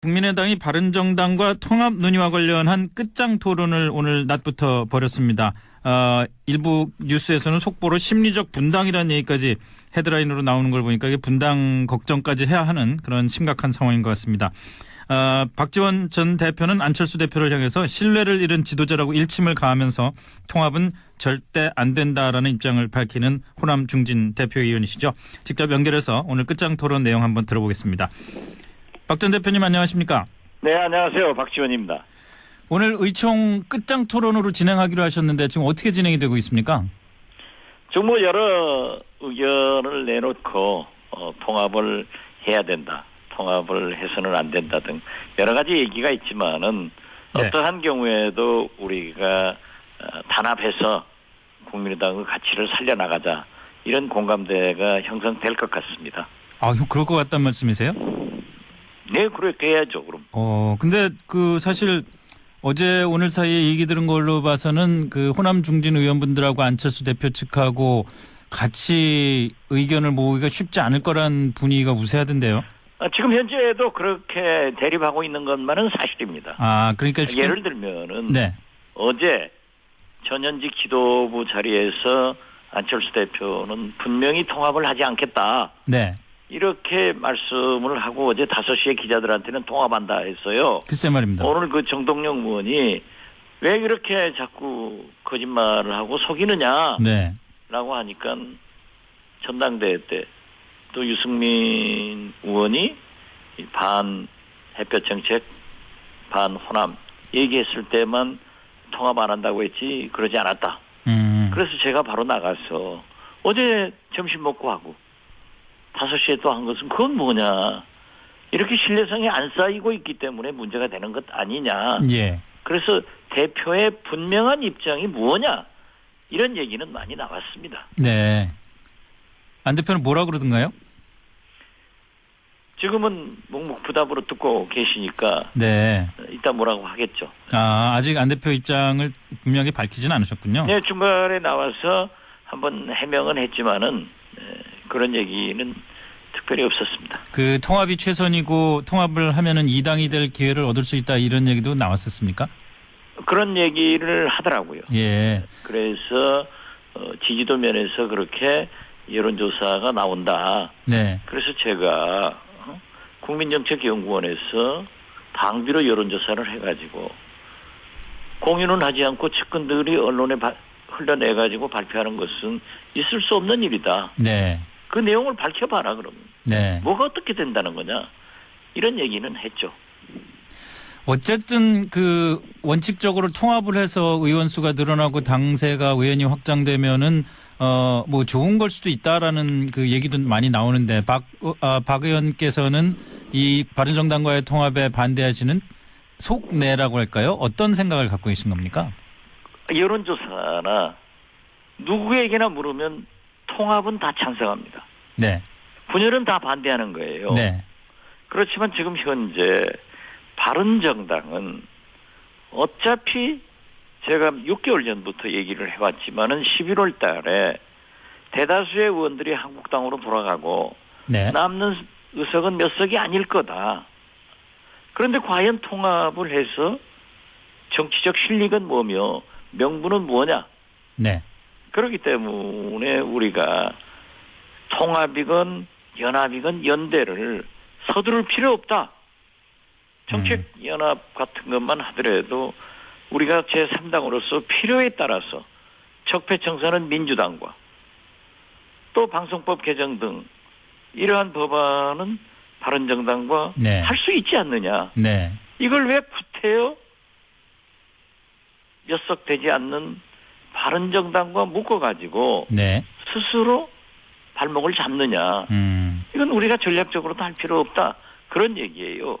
국민의당이 바른정당과 통합 논의와 관련한 끝장 토론을 오늘 낮부터 벌였습니다. 어, 일부 뉴스에서는 속보로 심리적 분당이라는 얘기까지 헤드라인으로 나오는 걸 보니까 이게 분당 걱정까지 해야 하는 그런 심각한 상황인 것 같습니다. 어, 박지원 전 대표는 안철수 대표를 향해서 신뢰를 잃은 지도자라고 일침을 가하면서 통합은 절대 안 된다라는 입장을 밝히는 호남 중진 대표위원이시죠. 직접 연결해서 오늘 끝장 토론 내용 한번 들어보겠습니다. 박 전 대표님 안녕하십니까? 네, 안녕하세요. 박지원입니다. 오늘 의총 끝장 토론으로 진행하기로 하셨는데 지금 어떻게 진행이 되고 있습니까? 정말 여러 의견을 내놓고 어, 통합을 해야 된다. 통합을 해서는 안 된다 등 여러 가지 얘기가 있지만은 네. 어떠한 경우에도 우리가 어, 단합해서 국민의당의 가치를 살려나가자 이런 공감대가 형성될 것 같습니다. 아, 그럴 것 같단 말씀이세요? 네, 그렇게 해야죠. 그럼 어, 근데 그 사실 어제 오늘 사이에 얘기 들은 걸로 봐서는 그 호남 중진 의원분들하고 안철수 대표 측하고 같이 의견을 모으기가 쉽지 않을 거란 분위기가 우세하던데요. 아, 지금 현재도 그렇게 대립하고 있는 것만은 사실입니다. 아, 그러니까 쉽게 예를 들면은 네. 어제 전현직 지도부 자리에서 안철수 대표는 분명히 통합을 하지 않겠다. 네. 이렇게 말씀을 하고 어제 5시에 기자들한테는 통합한다 했어요. 글쎄 말입니다. 오늘 그 정동영 의원이 왜 이렇게 자꾸 거짓말을 하고 속이느냐라고 네. 하니까 전당대회 때 또 유승민 의원이 이반 햇볕 정책, 반 호남 얘기했을 때만 통합 안 한다고 했지 그러지 않았다. 음. 그래서 제가 바로 나가서 어제 점심 먹고 하고 5시에 또 한 것은 그건 뭐냐. 이렇게 신뢰성이 안 쌓이고 있기 때문에 문제가 되는 것 아니냐. 예. 그래서 대표의 분명한 입장이 뭐냐. 이런 얘기는 많이 나왔습니다. 네. 안 대표는 뭐라 그러던가요? 지금은 묵묵부답으로 듣고 계시니까 네. 이따 뭐라고 하겠죠. 아, 아직 안 대표 입장을 분명히 밝히지는 않으셨군요. 네, 중간에 나와서 한번 해명은 했지만은 에, 그런 얘기는 특별히 없었습니다. 그 통합이 최선이고 통합을 하면은 이당이 될 기회를 얻을 수 있다 이런 얘기도 나왔었습니까? 그런 얘기를 하더라고요. 예. 그래서 어, 지지도 면에서 그렇게 여론조사가 나온다. 네. 그래서 제가 어, 국민정책연구원에서 방비로 여론조사를 해가지고 공유는 하지 않고 측근들이 언론에 바- 흘려내가지고 발표하는 것은 있을 수 없는 일이다. 네. 그 내용을 밝혀봐라 그러면 네. 뭐가 어떻게 된다는 거냐 이런 얘기는 했죠. 어쨌든 그 원칙적으로 통합을 해서 의원 수가 늘어나고 당세가 의원이 확장되면은 어 뭐 좋은 걸 수도 있다라는 그 얘기도 많이 나오는데 박, 어, 아, 박 의원께서는 이 바른정당과의 통합에 반대하시는 속내라고 할까요? 어떤 생각을 갖고 계신 겁니까? 여론조사나 누구에게나 물으면 통합은 다 찬성합니다. 네. 분열은 다 반대하는 거예요. 네. 그렇지만 지금 현재 바른 정당은 어차피 제가 6개월 전부터 얘기를 해왔지만은 11월 달에 대다수의 의원들이 한국당으로 돌아가고 네. 남는 의석은 몇 석이 아닐 거다. 그런데 과연 통합을 해서 정치적 실력은 뭐며 명분은 뭐냐? 네. 그렇기 때문에 우리가 통합이건 연합이건 연대를 서두를 필요 없다. 정책 연합 같은 것만 하더라도 우리가 제3당으로서 필요에 따라서 적폐청산은 민주당과 또 방송법 개정 등 이러한 법안은 바른정당과 네. 할수 있지 않느냐. 네. 이걸 왜 구태여 몇 석 되지 않는 바른정당과 묶어가지고 네. 스스로 발목을 잡느냐. 음. 이건 우리가 전략적으로도 할 필요 없다. 그런 얘기예요.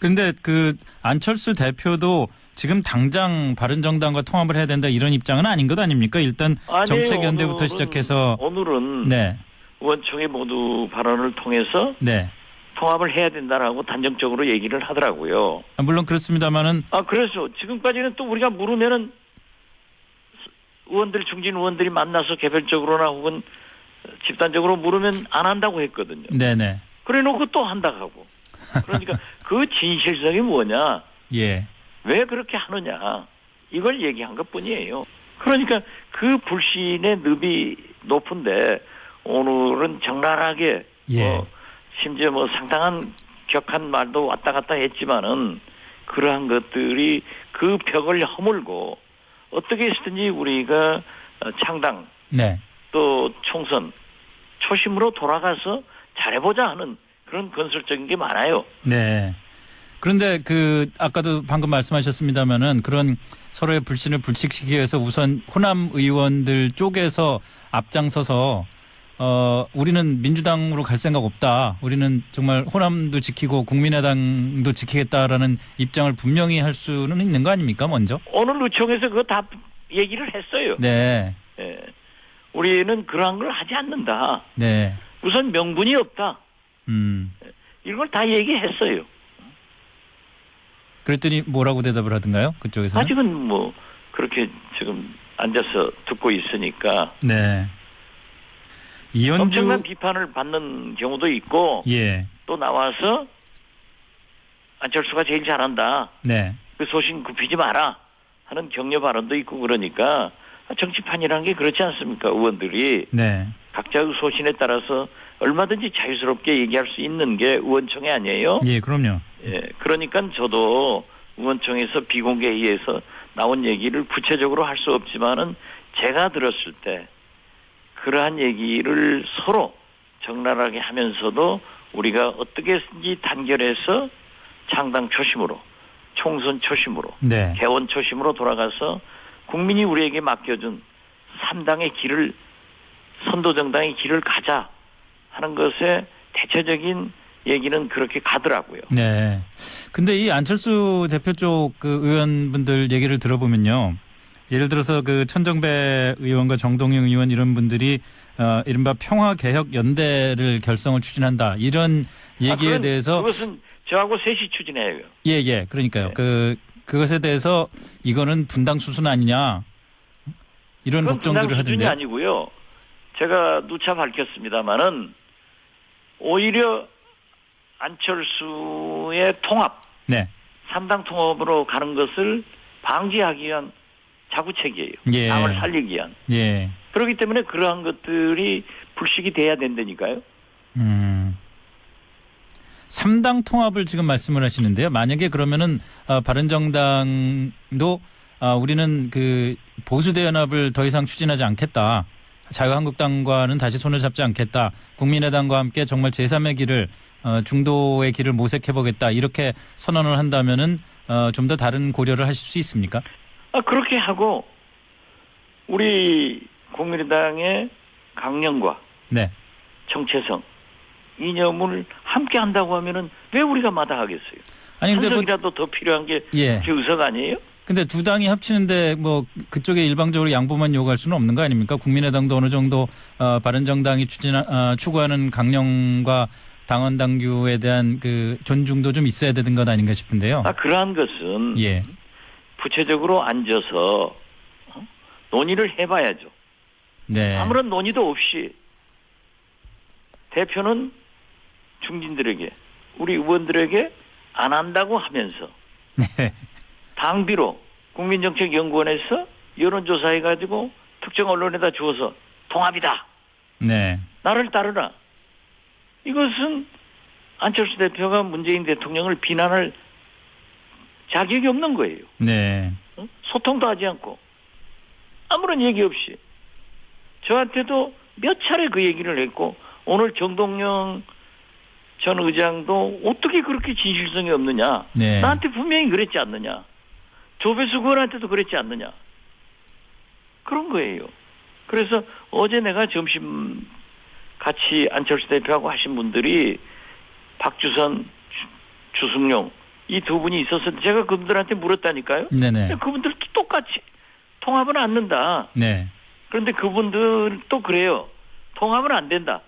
근데 그 안철수 대표도 지금 당장 바른정당과 통합을 해야 된다 이런 입장은 아닌 것 아닙니까? 일단 아니에요. 정책 연대부터 시작해서 오늘은 네. 의원총회 모두 발언을 통해서 네. 통합을 해야 된다라고 단정적으로 얘기를 하더라고요. 아, 물론 그렇습니다만은 아 그래서 지금까지는 또 우리가 물으면은 의원들 중진 의원들이 만나서 개별적으로나 혹은 집단적으로 물으면 안 한다고 했거든요. 네네. 그래 놓고 또 한다고 하고 그러니까 그 진실성이 뭐냐? 예. 왜 그렇게 하느냐? 이걸 얘기한 것 뿐이에요. 그러니까 그 불신의 늪이 높은데 오늘은 적나라하게 예. 뭐 심지어 뭐 상당한 격한 말도 왔다 갔다 했지만은 그러한 것들이 그 벽을 허물고 어떻게 해서든지 우리가 어, 창당 네. 또 총선 초심으로 돌아가서 잘해보자 하는 그런 건설적인 게 많아요. 네. 그런데 그 아까도 방금 말씀하셨습니다마는 그런 서로의 불신을 불식시키기 위해서 우선 호남 의원들 쪽에서 앞장서서 어 우리는 민주당으로 갈 생각 없다. 우리는 정말 호남도 지키고 국민의당도 지키겠다라는 입장을 분명히 할 수는 있는 거 아닙니까? 먼저. 오늘 의총에서 그거 다 얘기를 했어요. 네. 예. 우리는 그러한 걸 하지 않는다. 네. 우선 명분이 없다. 음. 이걸 다 얘기했어요. 그랬더니 뭐라고 대답을 하던가요? 그쪽에서는? 아직은 뭐 그렇게 지금 앉아서 듣고 있으니까 네. 이현주 엄청난 비판을 받는 경우도 있고 예. 또 나와서 안철수가 제일 잘한다. 네. 그 소신 굽히지 마라 하는 격려 발언도 있고 그러니까 정치판이라는 게 그렇지 않습니까? 의원들이 네. 각자의 소신에 따라서 얼마든지 자유스럽게 얘기할 수 있는 게 의원총회 아니에요? 예, 그럼요. 예, 그러니까 저도 의원총회에서 비공개 회의에서 나온 얘기를 구체적으로 할 수 없지만은 제가 들었을 때 그러한 얘기를 서로 적나라하게 하면서도 우리가 어떻게든지 단결해서 창당 초심으로 총선 초심으로 네. 개원 초심으로 돌아가서 국민이 우리에게 맡겨준 3당의 길을 선도정당의 길을 가자 하는 것에 대체적인 얘기는 그렇게 가더라고요. 네. 근데 이 안철수 대표 쪽 그 의원분들 얘기를 들어보면요. 예를 들어서 그 천정배 의원과 정동영 의원 이런 분들이 어 이른바 평화개혁 연대를 결성을 추진한다. 이런 얘기에 아, 대해서 그것은 저하고 셋이 추진해요. 예, 예. 그러니까요. 네. 그 그것에 대해서 이거는 분당 수순 아니냐. 이런 걱정들을 분당 수준이 하던데요. 아니고요. 제가 누차 밝혔습니다마는 오히려 안철수의 통합, 네. 삼당 통합으로 가는 것을 방지하기 위한 자구책이에요. 예. 당을 살리기 위한. 예. 그렇기 때문에 그러한 것들이 불식이 돼야 된다니까요. 음. 3당 통합을 지금 말씀을 하시는데요. 만약에 그러면은 어, 바른정당도 아, 우리는 그 보수대 연합을 더 이상 추진하지 않겠다. 자유한국당과는 다시 손을 잡지 않겠다. 국민의당과 함께 정말 제3의 길을 어, 중도의 길을 모색해 보겠다. 이렇게 선언을 한다면은 어, 좀 더 다른 고려를 하실 수 있습니까? 아, 그렇게 하고 우리 국민의당의 강령과 네. 정체성 이념을 함께 한다고 하면은 왜 우리가 마다하겠어요? 아니 근데 뭐 한석이라도 더 필요한 게 예. 그 의석 아니에요? 근데 두 당이 합치는데 뭐 그쪽에 일방적으로 양보만 요구할 수는 없는 거 아닙니까? 국민의당도 어느 정도 어, 바른정당이 추진 어, 추구하는 강령과 당원 당규에 대한 그 존중도 좀 있어야 되는 것 아닌가 싶은데요. 아 그러한 것은 예, 구체적으로 앉아서 어? 논의를 해봐야죠. 네, 아무런 논의도 없이 대표는 중진들에게 우리 의원들에게 안 한다고 하면서 네, 당비로 국민정책연구원에서 여론조사해가지고 특정 언론에다 주어서 통합이다. 네, 나를 따르라. 이것은 안철수 대표가 문재인 대통령을 비난할 자격이 없는 거예요. 네, 응? 소통도 하지 않고. 아무런 얘기 없이. 저한테도 몇 차례 그 얘기를 했고 오늘 정동영 전 의장도 어떻게 그렇게 진실성이 없느냐? 네. 나한테 분명히 그랬지 않느냐? 조배수 의원한테도 그랬지 않느냐? 그런 거예요. 그래서 어제 내가 점심 같이 안철수 대표하고 하신 분들이 박주선 주- 주승용 이 두 분이 있어서 제가 그분들한테 물었다니까요 네네, 그분들도 똑같이 통합은 않는다. 네, 그런데 그분들도 그래요. 통합은 안 된다.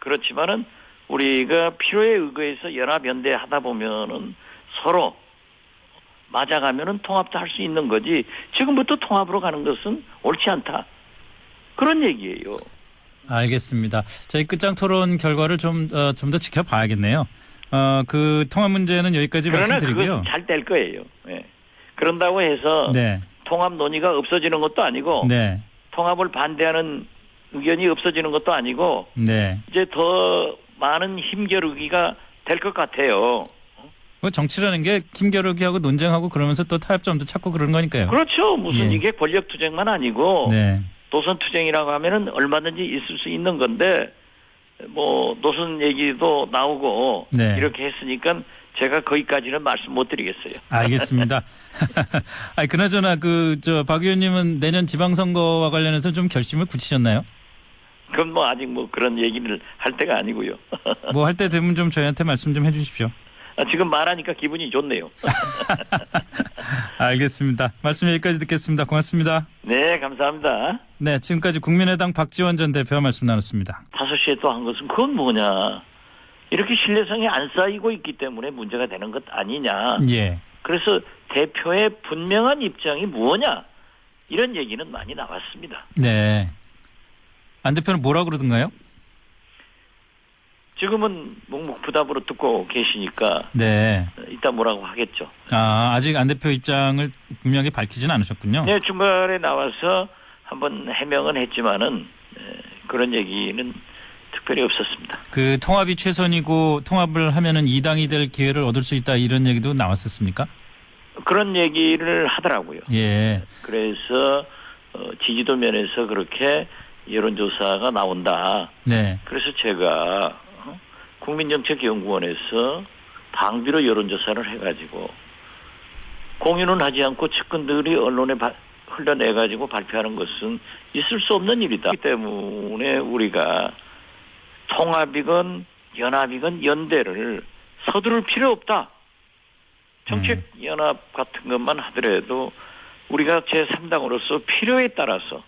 그렇지만은 우리가 필요에 의거해서 연합 연대 하다 보면은 서로 맞아가면은 통합도 할 수 있는 거지. 지금부터 통합으로 가는 것은 옳지 않다. 그런 얘기예요. 알겠습니다. 저희 끝장 토론 결과를 좀 어, 좀더 지켜봐야겠네요. 어, 그 통합 문제는 여기까지 그러나 말씀드리고요. 잘 될 거예요. 예. 그런다고 해서 네. 통합 논의가 없어지는 것도 아니고 네. 통합을 반대하는 의견이 없어지는 것도 아니고 네. 이제 더 많은 힘겨루기가 될 것 같아요. 뭐 정치라는 게 힘겨루기하고 논쟁하고 그러면서 또 타협점도 찾고 그런 거니까요. 그렇죠. 무슨 예. 이게 권력 투쟁만 아니고 네. 노선 투쟁이라고 하면은 얼마든지 있을 수 있는 건데 뭐 노선 얘기도 나오고 네. 이렇게 했으니까 제가 거기까지는 말씀 못 드리겠어요. 알겠습니다. 아니, 그나저나 그, 저, 박 의원님은 내년 지방선거와 관련해서 좀 결심을 굳히셨나요? 그건 뭐 아직 뭐 그런 얘기를 할 때가 아니고요. 뭐 할 때 되면 좀 저희한테 말씀 좀 해주십시오. 아, 지금 말하니까 기분이 좋네요. 알겠습니다. 말씀 여기까지 듣겠습니다. 고맙습니다. 네, 감사합니다. 네, 지금까지 국민의당 박지원 전 대표와 말씀 나눴습니다. 5시에 또 한 것은 그건 뭐냐. 이렇게 신뢰성이 안 쌓이고 있기 때문에 문제가 되는 것 아니냐. 예. 그래서 대표의 분명한 입장이 뭐냐. 이런 얘기는 많이 나왔습니다. 네. 안 대표는 뭐라 그러던가요? 지금은 묵묵 부답으로 듣고 계시니까 네. 이따 뭐라고 하겠죠. 아, 아직 안 대표 입장을 분명히 밝히진 않으셨군요. 네, 중간에 나와서 한번 해명은 했지만은 에, 그런 얘기는 특별히 없었습니다. 그 통합이 최선이고 통합을 하면은 이당이 될 기회를 얻을 수 있다 이런 얘기도 나왔었습니까? 그런 얘기를 하더라고요. 예. 그래서 어, 지지도 면에서 그렇게 여론조사가 나온다. 네. 그래서 제가 어, 국민정책연구원에서 방비로 여론조사를 해가지고 공유는 하지 않고 측근들이 언론에 바- 흘려내가지고 발표하는 것은 있을 수 없는 일이다. 그렇기 때문에 우리가 통합이건 연합이건 연대를 서두를 필요 없다. 정책 연합 같은 것만 하더라도 우리가 제3당으로서 필요에 따라서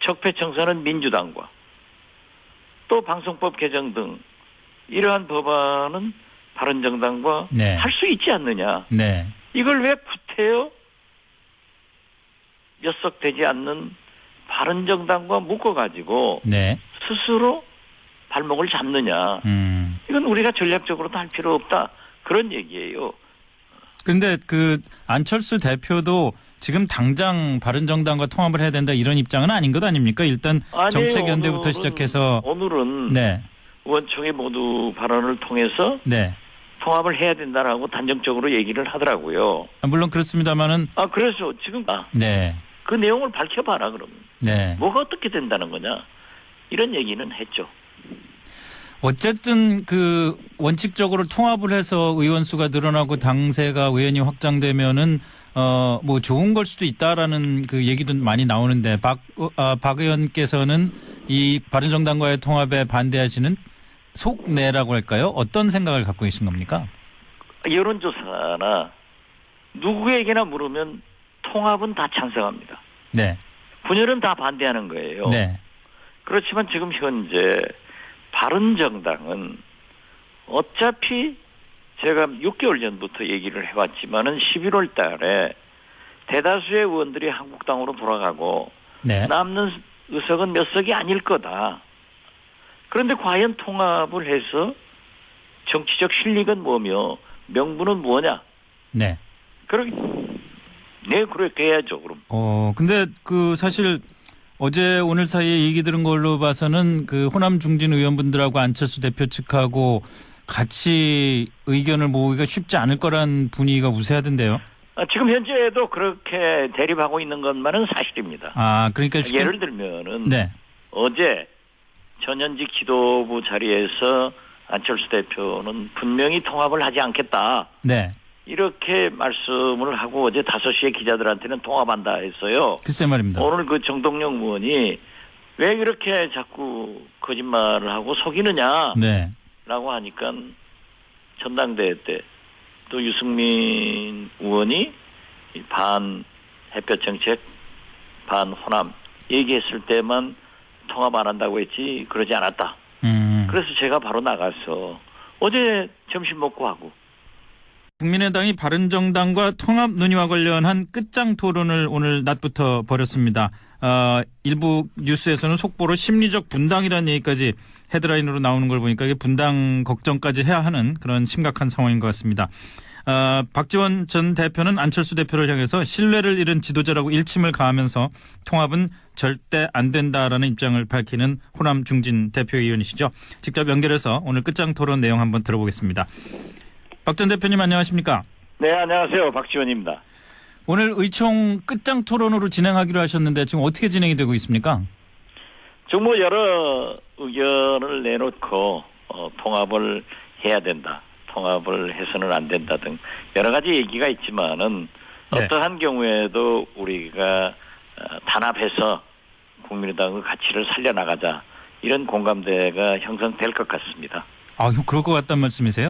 적폐청산은 민주당과 또 방송법 개정 등 이러한 법안은 바른정당과 네. 할수 있지 않느냐. 네. 이걸 왜 구태여 녀석되지 않는 바른정당과 묶어가지고 네. 스스로 발목을 잡느냐. 음. 이건 우리가 전략적으로도 할 필요 없다. 그런 얘기예요. 근데 그 안철수 대표도 지금 당장 바른정당과 통합을 해야 된다 이런 입장은 아닌 것 아닙니까? 일단 아니에요. 정책 연대부터 오늘은- 시작해서 오늘은 네. 의원총회 모두 발언을 통해서 네. 통합을 해야 된다라고 단정적으로 얘기를 하더라고요. 아, 물론 그렇습니다만은 아 그래서 지금 아, 네. 그 내용을 밝혀봐라 그러면 네. 뭐가 어떻게 된다는 거냐 이런 얘기는 했죠. 어쨌든 그 원칙적으로 통합을 해서 의원 수가 늘어나고 당세가 의원이 확장되면은 어 뭐 좋은 걸 수도 있다라는 그 얘기도 많이 나오는데 박, 어, 아, 박 의원께서는 이 바른정당과의 통합에 반대하시는 속내라고 할까요? 어떤 생각을 갖고 계신 겁니까? 여론조사나 누구에게나 물으면 통합은 다 찬성합니다. 네. 분열은 다 반대하는 거예요. 네. 그렇지만 지금 현재 바른정당은 어차피 제가 6개월 전부터 얘기를 해왔지만은 11월 달에 대다수의 의원들이 한국당으로 돌아가고 네. 남는 의석은 몇 석이 아닐 거다. 그런데 과연 통합을 해서 정치적 실익은 뭐며 명분은 뭐냐? 네. 그러기 네 그렇게 해야죠. 그럼 어, 근데 그 사실 어제 오늘 사이에 얘기 들은 걸로 봐서는 그 호남 중진 의원분들하고 안철수 대표 측하고 같이 의견을 모으기가 쉽지 않을 거란 분위기가 우세하던데요. 아, 지금 현재도 그렇게 대립하고 있는 것만은 사실입니다. 아, 그러니까 쉽게 예를 들면은 네. 어제 전현직 지도부 자리에서 안철수 대표는 분명히 통합을 하지 않겠다. 네. 이렇게 말씀을 하고 어제 5시에 기자들한테는 통합한다 했어요. 글쎄 말입니다. 오늘 그 정동영 의원이 왜 이렇게 자꾸 거짓말을 하고 속이느냐라고 네. 하니까 전당대회 때 또 유승민 의원이 이반 햇볕 정책, 반 호남 얘기했을 때만 통합 안 한다고 했지 그러지 않았다. 음. 그래서 제가 바로 나가서 어제 점심 먹고 하고 국민의당이 바른정당과 통합 논의와 관련한 끝장 토론을 오늘 낮부터 벌였습니다. 어, 일부 뉴스에서는 속보로 심리적 분당이라는 얘기까지 헤드라인으로 나오는 걸 보니까 이게 분당 걱정까지 해야 하는 그런 심각한 상황인 것 같습니다. 어, 박지원 전 대표는 안철수 대표를 향해서 신뢰를 잃은 지도자라고 일침을 가하면서 통합은 절대 안 된다라는 입장을 밝히는 호남 중진 대표위원이시죠. 직접 연결해서 오늘 끝장 토론 내용 한번 들어보겠습니다. 박 전 대표님 안녕하십니까? 네, 안녕하세요. 박지원입니다. 오늘 의총 끝장 토론으로 진행하기로 하셨는데 지금 어떻게 진행이 되고 있습니까? 지금 뭐 여러 의견을 내놓고 어, 통합을 해야 된다. 통합을 해서는 안 된다 등 여러 가지 얘기가 있지만은 네. 어떠한 경우에도 우리가 어, 단합해서 국민의당의 가치를 살려나가자 이런 공감대가 형성될 것 같습니다. 아, 그럴 것 같다는 말씀이세요?